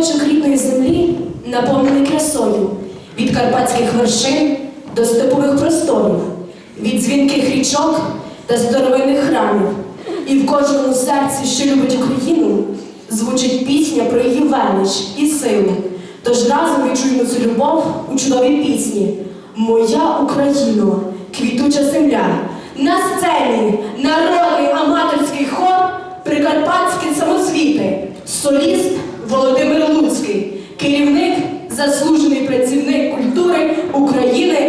куточок рідної землі наповнений красою від карпатських вершин до степових просторів, від дзвінких річок та старовинних храмів. І в кожному серці, що любить Україну, звучить пісня про її велич і силу. Тож разом відчуємо цю любов у чудовій пісні. Моя Україно, квітуча земля. На сцені народний аматорський хор Прикарпатські самосвіти, соліст Володимир Луцький, керівник, заслужений працівник культури України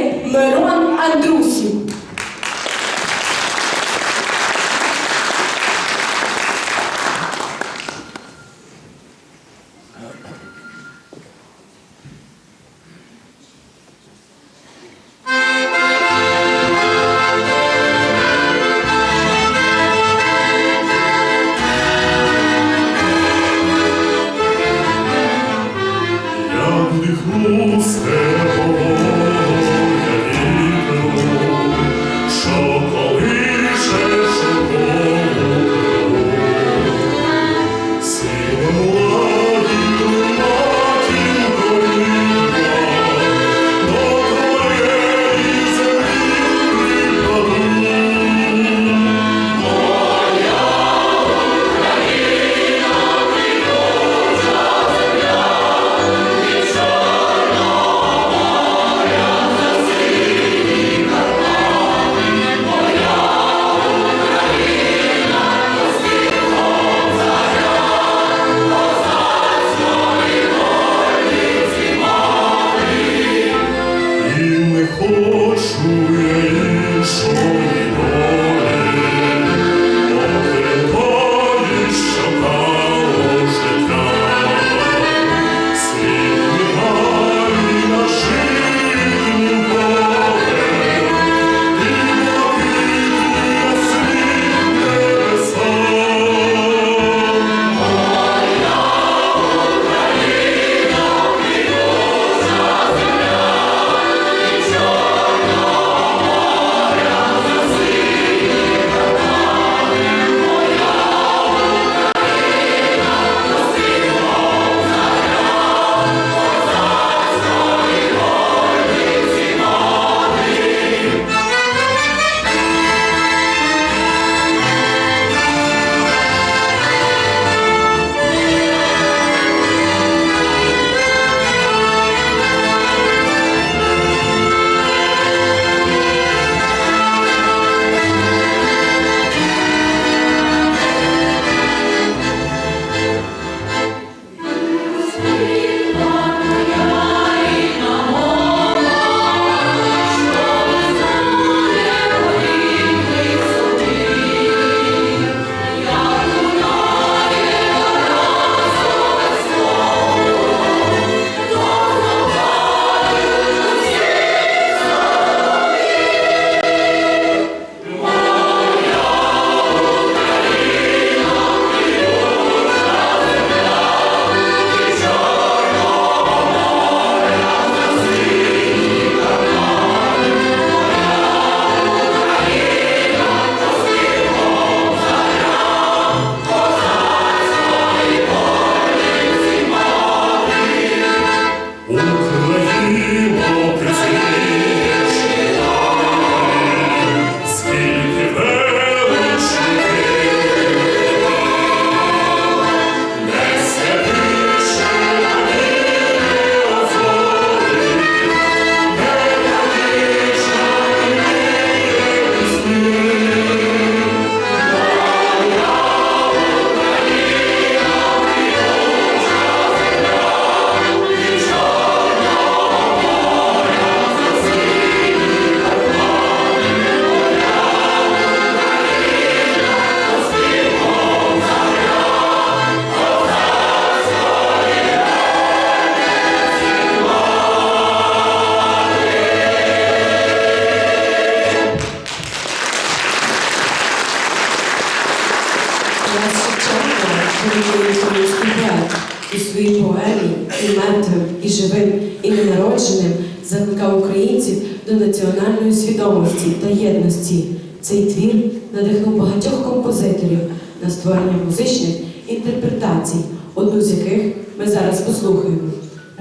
єдності. Цей твір надихнув багатьох композиторів на створення музичних інтерпретацій, одну з яких ми зараз послухаємо.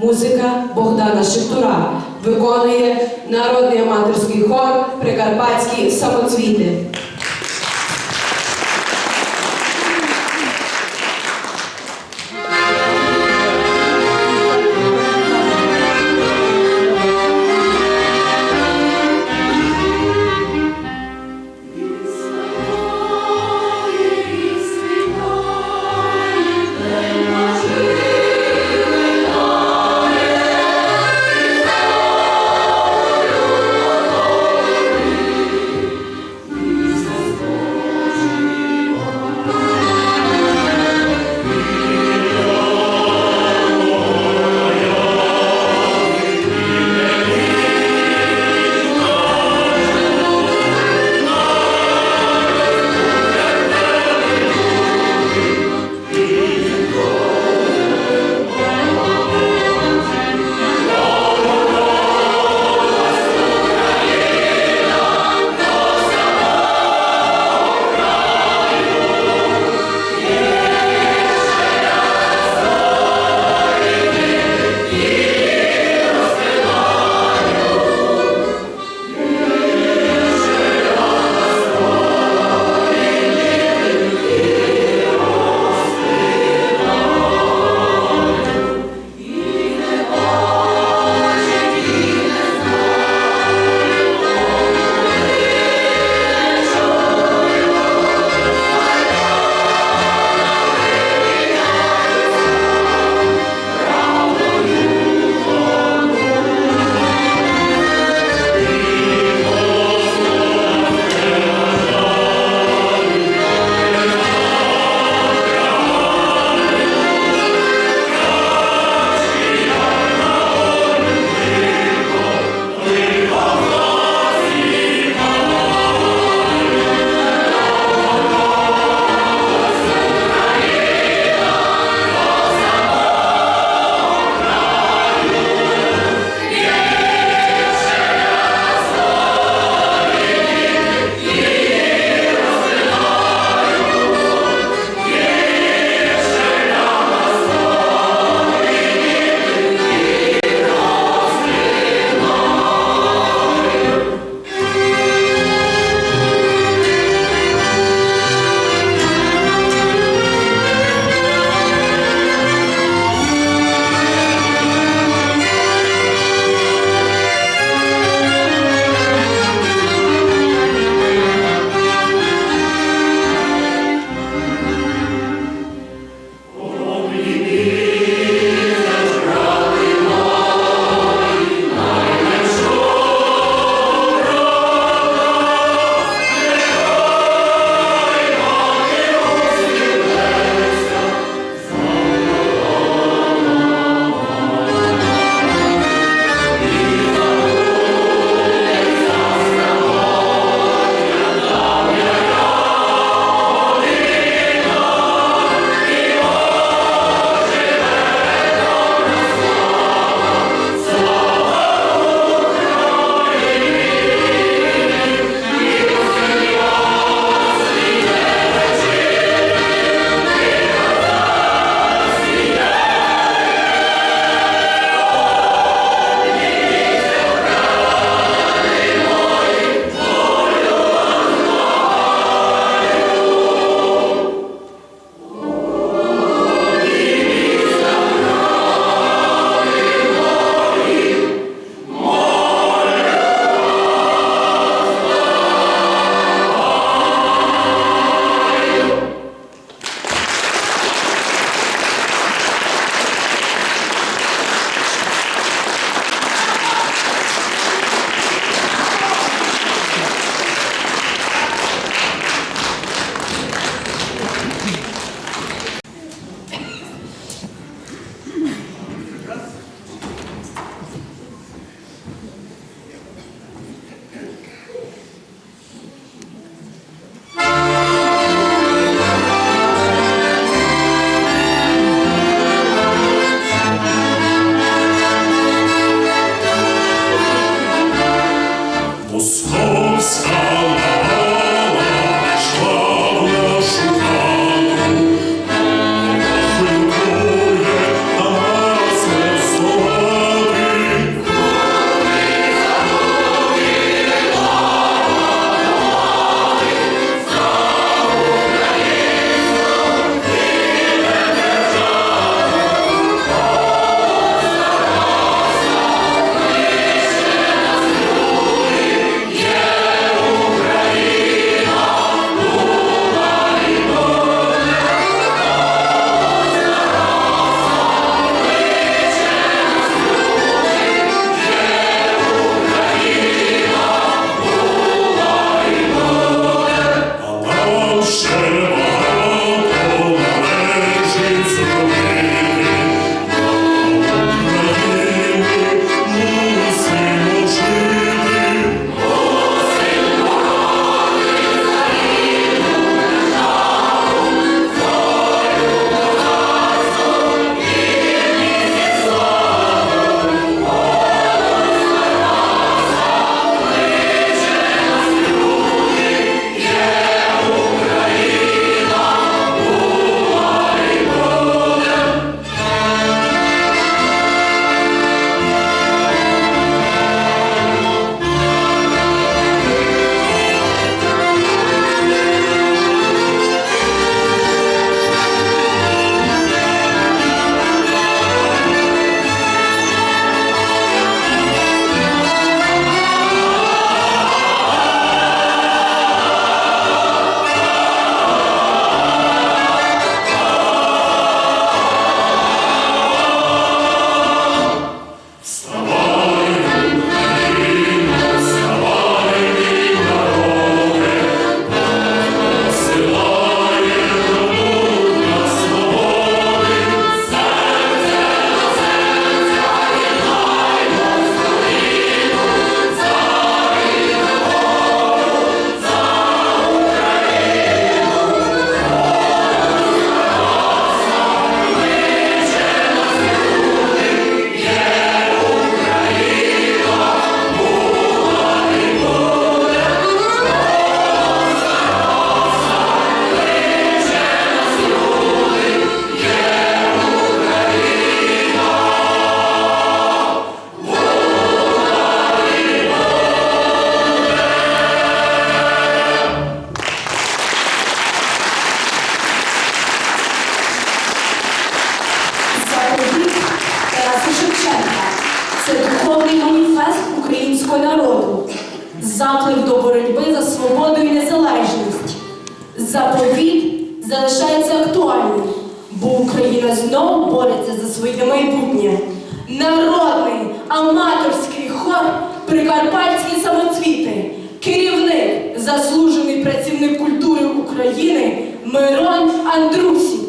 Музика Богдана Шевтура виконує народний аматорський хор Прикарпатські самоцвіти. Заклик до боротьби за свободу і незалежність. Заповіт залишається актуальним, бо Україна знову бореться за своє майбутнє. Народний аматорський хор Прикарпатські самоцвіти, керівник, заслужений працівник культури України Мирон Андрусів.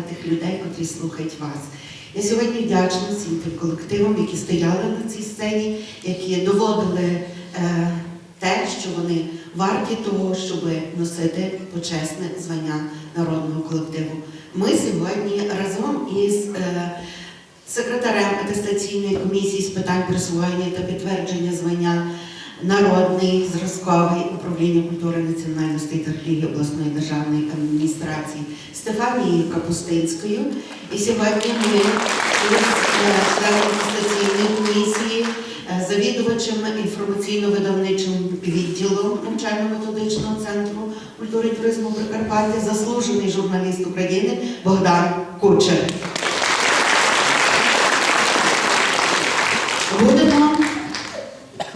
Тих людей, котрі слухають вас. Я сьогодні вдячна всім тим колективам, які стояли на цій сцені, які доводили е, те, що вони варті того, щоб носити почесне звання народного колективу. Ми сьогодні разом із е, секретарем атестаційної комісії з питань присвоєння та підтвердження звання Народний зразковий управління культури національностей та релігії обласної державної адміністрації Стефанією Капустинською. І сьогодні ми е, членом атестаційної комісії, е, завідувачем інформаційно-видавничим відділу навчально-методичного центру культури і туризму Прикарпаття, заслужений журналіст України Богдан Кучер. Будемо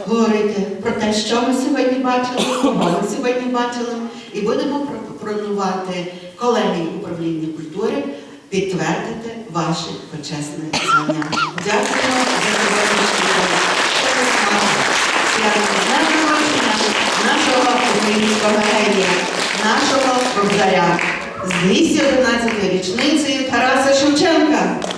говорити про те, що ми сьогодні бачили, кого ми сьогодні бачили, і будемо пропонувати колегії управління культури підтвердити ваше почесне звання. Дякуємо за сьогоднішній нашого українського генія, нашого кобзаря з 211 річницею Тараса Шевченка.